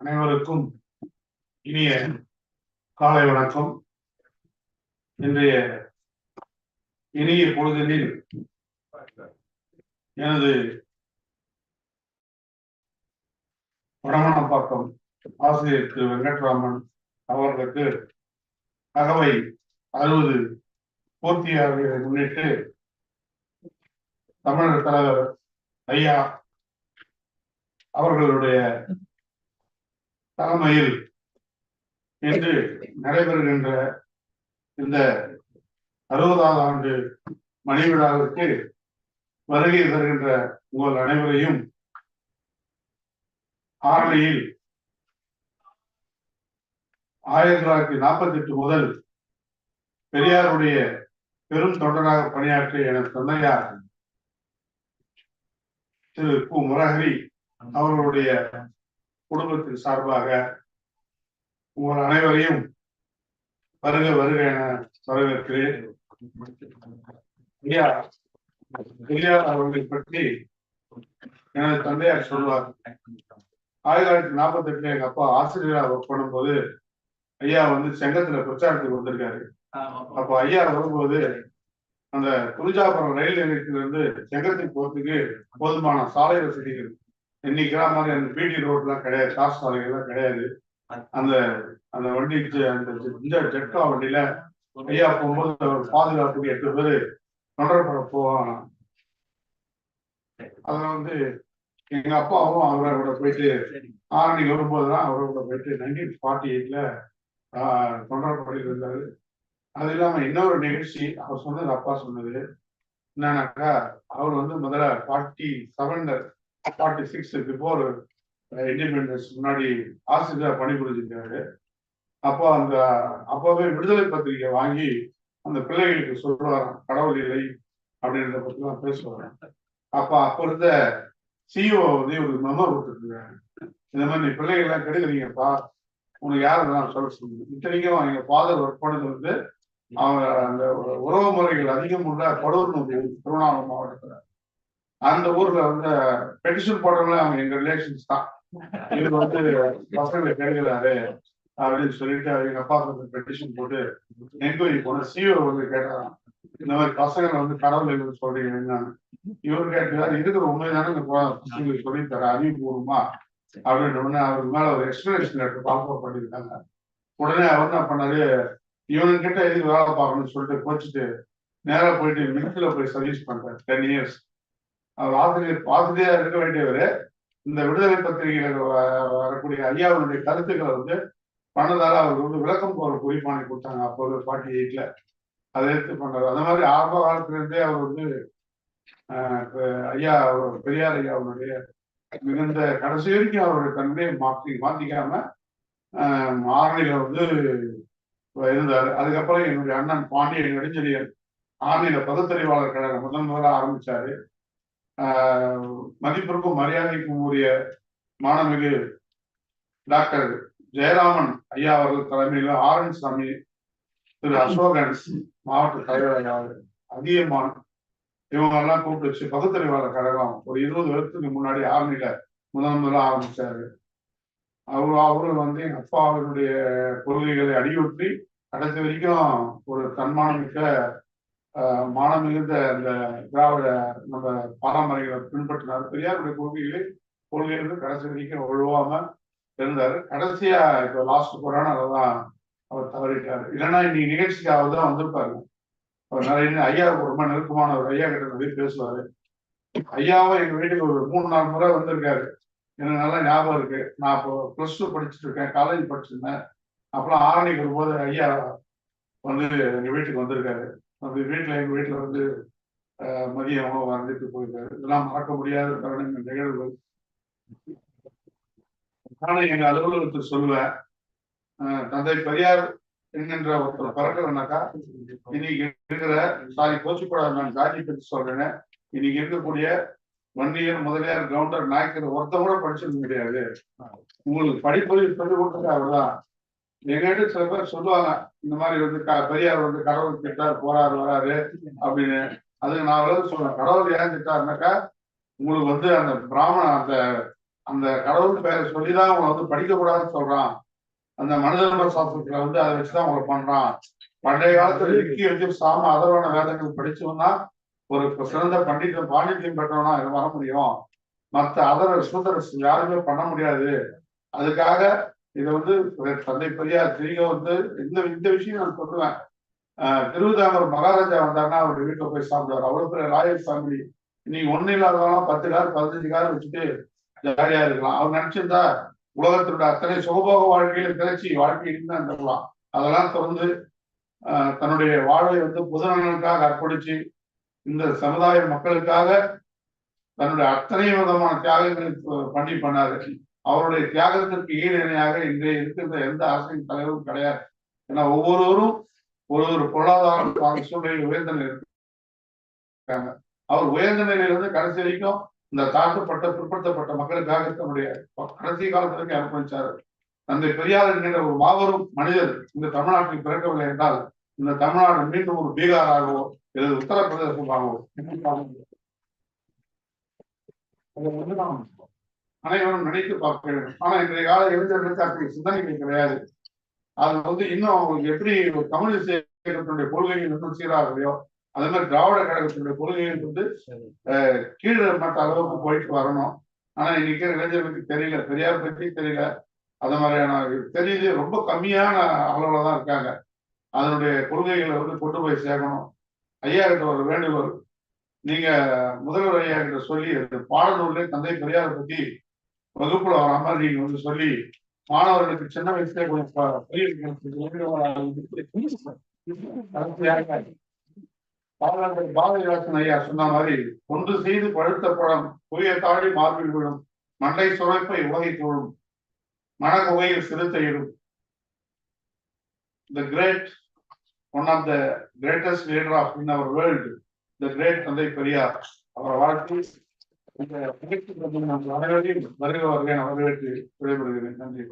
அனைவருக்கும் இனிய காலை வணக்கம். இன்றைய இனிய பொழுதினில் எனது வடமணப்பாக்கம் ஆசிரியர் திரு வெங்கட்ராமன் அவர்களுக்கு அகவை அறுபது பூர்த்தியாகிறதை முன்னிட்டு தமிழக தலைவர் ஐயா அவர்களுடைய தலைமையில் இன்று நடைபெறுகின்ற இந்த அறுபதாவது ஆண்டு மணி விழாவிற்கு வருகை தருகின்ற உங்கள் அனைவரையும் ஆரணியில் ஆயிரத்தி தொள்ளாயிரத்தி நாற்பத்தி எட்டு முதல் பெரியாருடைய பெரும் தொண்டராக பணியாற்றிய எனது தந்தையார் திரு கு. முரஹரி அவர்களுடைய குடும்பத்தின் சார்பாக உங்கள் அனைவரையும் வருக வருக என வரவேற்கிறேன். ஐயா பெரியார் அவர்களை பற்றி எனது தந்தையார் சொல்வார். ஆயிரத்தி தொள்ளாயிரத்தி நாற்பத்தி எட்டுல எங்க அப்பா ஆசிரியராக ஒர்க் பண்ணும்போது ஐயா வந்து செங்கத்துல பிரச்சாரத்துக்கு வந்திருக்காரு. அப்ப ஐயா வரும்போது அந்த துரிஜாபுரம் ரயில் நிலையத்திலிருந்து செங்கத்தை போறதுக்கு போதுமான சாலை வசதிகள். இன்னைக்கு மாதிரி அந்த பிடி ரோட்லாம் கிடையாது காசு சாலைகள்லாம் கிடையாது. அந்த அந்த வண்டி அந்த இந்த ஜெட்கா வண்டியில ஐயா போகும்போது பாதுகாப்புக்கு எட்டு பேர் தொடர்பட போவாங்க அதுல வந்து எங்க அப்பாவும் அவரோட போயிட்டு ஆரணி வரும்போதுதான் அவரோட போயிட்டு நைன்டீன் ஃபார்ட்டி எயிட்ல தொண்டர்படியில் இருந்தாரு. அது இல்லாம இன்னொரு நிகழ்ச்சி அவர் சொன்னது அப்பா சொன்னது. என்னன்னாக்கா அவர் வந்து முதல்ல ஃபார்ட்டி செவன்ல ஃபார்ட்டி சிக்ஸ் பிஃபோர் இண்டிபெண்டன்ஸ் முன்னாடி ஆசிரியர் பணிபுரிஞ்சிருக்காரு. அப்போ அந்த அப்போவே விடுதலை பத்திரிகை வாங்கி அந்த பிள்ளைகளுக்கு சொல்லுவாராம் கடவுள் இல்லை அப்படின்றத பத்திலாம் பேசுவாங்க அப்ப அப்ப இருந்த சிஓ வந்து ஒரு மெமோ கொடுத்துருக்காங்க இந்த மாதிரி நீ பிள்ளைகள்லாம் கெடுக்குறீங்கப்பா உனக்கு யாரும் நான் சொல்ல சொல்லுங்க. இத்தனைக்கும் எங்க ஃபாதர் ஒர்க் பண்ணது வந்து அந்த உறவு முறைகள் அதிகம் உள்ள படூர் திருவண்ணாமலை மாவட்டத்துல. அந்த ஊர்ல வந்து பெட்டிஷன் போடுறவங்க அவங்க எங்க ரிலேஷன்ஸ் தான். இவர் வந்து பசங்களை கேட்கிறாரு அப்படின்னு சொல்லிட்டு எங்க அப்பா வந்து பெட்டிஷன் போட்டு என்கொயரி போன சிஓ வந்து கேட்டாராம். இந்த மாதிரி பசங்களை வந்து கடவுள் எங்களுக்கு சொல்றீங்க இவர் கேட்டாரு இருக்கிற உண்மைதானே இந்த பசங்களுக்கு சொல்லி தர அறிவுபூர்வமா அப்படின்ற உடனே அவருக்கு மேல ஒரு எக்ஸ்பிளேஷன் எடுத்து பாப்பா பண்ணியிருக்காங்க. உடனே அவர் என்ன பண்ணாரு இவனுக்கிட்ட எதுக்கு வேலை பார்க்கணும்னு சொல்லிட்டு கோச்சிட்டு நேரா போயிட்டு மில்கில போய் சர்வீஸ் பண்றாரு டென் இயர்ஸ் அவர் ஆசிரியர் ஆசிரியரா இருக்க வேண்டியவர். இந்த விடுதலை பத்திரிகையில வரக்கூடிய ஐயாவுடைய கருத்துக்களை வந்து பண்ணதால அவர் வந்து விளக்கம் போற குறிப்பானை கொடுத்தாங்க. அப்போ ஃபார்ட்டி எயிட்ல அதை எடுத்து பண்றாரு. அந்த மாதிரி ஆரம்ப காலத்திலிருந்தே அவர் வந்து ஐயா பெரியார் ஐயா அவருடைய மிகுந்த கடைசி வரைக்கும் அவருடைய தன்மையை மாற்றி மாத்திக்காம ஆரணியில வந்து இருந்தார். அதுக்கப்புறம் என்னுடைய அண்ணன் பாண்டியன் நெடுஞ்செழியன் ஆரணியில பகுத்தறிவாளர் கழகம் முதன் முதலாக ஆரம்பிச்சாரு மதிப்பிற்கும் மரியாதைக்கும் உரிய மாணவிகு டாக்டர் ஜெயராமன் ஐயா அவர்கள் தலைமையில் ஆரன் சாமி திரு அசோகன் மாவட்ட தலைவர் ஐயா அதிகமான இவங்க எல்லாம் கூப்பிட்டு வச்சு பகுத்தறிவாளர் கழகம் ஒரு இருபது வருஷத்துக்கு முன்னாடி ஆரணியில முதன் முதலாக ஆரம்பிச்சாரு. அவரு அவரும் வந்து எங்க அப்பா அவருடைய கொள்கைகளை அடியொற்றி கடைசி வரைக்கும் ஒரு தன்மானமிக்க மானம் மிகுந்த அந்த திராவிட நம்ம பாரம்பரியங்களை பின்பற்றினார். பெரியாருடைய கொள்கைகளை கொள்கைகளுக்கு கடைசி வரைக்கும் ஒழுவாம இருந்தாரு. கடைசியா இப்போ லாஸ்ட் போறான்னு அதான் அவர் தவறிட்டார். இல்லைன்னா இன்னைக்கு நிகழ்ச்சிக்காக தான் வந்திருப்பாரு. அவர் நிறைய ஐயாவுக்கு ரொம்ப நெருக்கமான ஒரு ஐயா கிட்ட நிறைய பேசுவாரு. ஐயாவும் எங்க வீட்டுக்கு ஒரு மூணு நாலு முறை வந்திருக்காரு. எனக்கு நல்லா ஞாபகம் இருக்கு. நான் இப்போ ப்ளஸ் டூ படிச்சுட்டு இருக்கேன் காலேஜ் படிச்சிருந்தேன். அப்புறம் ஆரணிக்கு வரும்போது ஐயா வந்து எங்க வீட்டுக்கு வந்திருக்காரு. அந்த வீட்டுல எங்க வீட்டுல வந்து மதிய உணவு வந்துட்டு போயிருக்காரு. இதெல்லாம் மறக்க முடியாத தருணங்கள் நிகழ்வுகள். நானும் எங்க அலுவலகத்துக்கு சொல்லுவேன். தந்தை பெரியார் என்கின்ற ஒருத்தர் பறக்கலனாக்கா இன்னைக்கு இருக்கிற சாரி கோச்சிக்கூடாது நான் ஜாதி பற்றி சொல்றேன். இன்னைக்கு இருக்கக்கூடிய வன்னியர் முதலியார் கவுண்டர் நாயக்கர் ஒருத்த கூட படிச்சிருக்க முடியாது. உங்களுக்கு படிப்பது சொல்லி கொடுத்தது அவர்தான் எங்கிட்ட சில பேர் சொல்லுவாங்க இந்த மாதிரி வந்து பெரியார் வந்து கடவுள் திட்டார் போறாரு வராரு அப்படின்னு. அதுக்கு நான் வந்து சொல்றேன் கடவுள் ஏன் திட்டாருனாக்கா உங்களுக்கு வந்து அந்த பிராமண அந்த அந்த கடவுள் பெயரை சொல்லிதான் உங்களை வந்து படிக்க கூடாதுன்னு சொல்றான். அந்த மனிதர்ம சாஸ்திரத்துல வந்து அதை வச்சுதான் உங்களை பண்றான். பண்டைய காலத்துல லிக்கி வச்சு சாம அதர்வன வேதங்கள் படிச்சோம்னா ஒரு சிறந்த பண்டிதன் பாண்டித்யம் பெற்றவனா இது வர முடியும். மத்த அதர சூதரஸ் யாருமே பண்ண முடியாது. அதுக்காக இதை வந்து தந்தை பெரியார் திரிக வந்து இந்த இந்த விஷயம் நான் சொல்லுவேன். ஆஹ் திருவிதாங்கூர் மகாராஜா வந்தாருன்னா அவர் வீட்டுல போய் சாப்பிடுவார். அவ்வளவு பெரிய ராயல் ஃபேமிலி இன்னைக்கு ஒண்ணு இல்லாதவங்களாம் பத்து கார் பதினஞ்சு கார் வச்சுட்டு ஜாலியா இருக்கலாம். அவர் நினைச்சிருந்தா உலகத்தினுடைய அத்தனை சுகபோக வாழ்க்கையில திரைச்சி வாழ்க்கை தான் தரலாம் அதெல்லாம் தொடர்ந்து தன்னுடைய வாழ்வை வந்து புதுநலனுக்காக அர்ப்பணிச்சு இந்த சமுதாய மக்களுக்காக தன்னுடைய அத்தனை விதமான தியாகங்களை பண்ணி பண்ணாரு. அவருடைய தியாகத்திற்கு ஈடிணையாக இணையாக இன்றைய இருக்கின்ற எந்த அரசின் தலைவரும் கிடையாது. ஏன்னா ஒவ்வொருவரும் ஒரு ஒரு பொருளாதாரம் சூழ்நிலையில் உயர்ந்த இருக்காங்க. அவர் உயர்ந்த நிலையிலிருந்து கடைசி வரைக்கும் இந்த தாழ்த்தப்பட்ட பிற்படுத்தப்பட்ட மக்களுக்காக தன்னுடைய கடைசி காலத்திற்கு அர்ப்பணிச்சார். தந்தை பெரியார் என்கிற ஒரு மாபெரும் மனிதர் இந்த தமிழ்நாட்டில் பிறக்கவில்லை என்றால் இந்த தமிழ்நாடு மீண்டும் ஒரு பீகாராகவோ அல்லது உத்தரப்பிரதேசமாகவோ அனைவரும் நினைத்து பார்க்க வேண்டும். ஆனா இன்றைய கால இளைஞர்களுக்கு அப்படி சிந்தனைகள் கிடையாது. அது வந்து இன்னும் அவங்களுக்கு எப்படி கம்யூனிஸ்ட் இயக்கத்தினுடைய கொள்கைகள் இன்னும் சீராகலையோ அதே மாதிரி திராவிட கழகத்தினுடைய கொள்கைகள் வந்து கீழே மற்ற அளவுக்கு போயிட்டு வரணும். ஆனா இன்னைக்கு இளைஞர்களுக்கு தெரியல. பெரியார் பற்றி தெரியல. அது மாதிரியான தெரியுது. ரொம்ப கம்மியான அளவுல தான் இருக்காங்க. அதனுடைய கொள்கைகளை வந்து கொண்டு போய் சேர்க்கணும். ஐயா கிட்ட ஒரு வேண்டுகோள். நீங்க முதல்வர் ஐயா கிட்ட சொல்லி பாடநூல்ல தந்தை பெரியார பத்தி வகுப்புல வராம நீங்க வந்து சொல்லி மாணவர்களுக்கு சின்ன வயசுல பாரதிதாசன் ஐயா சொன்ன மாதிரி ஒன்று செய்து பழுத்த பழம் புதிய தாழி மார்பில் விழும் மண்டை சுரப்பை உலகை தோழும் மனகுகையில் சிறுத்தையிடும் the great one of the greatest leader of in our world the great தந்தை பெரியார் அவரை வாழ்த்து இந்த நிகழ்ச்சி நம்ம அனைவரையும் வருக வருகை வரவேற்று விடைபெறுகிறேன். நன்றி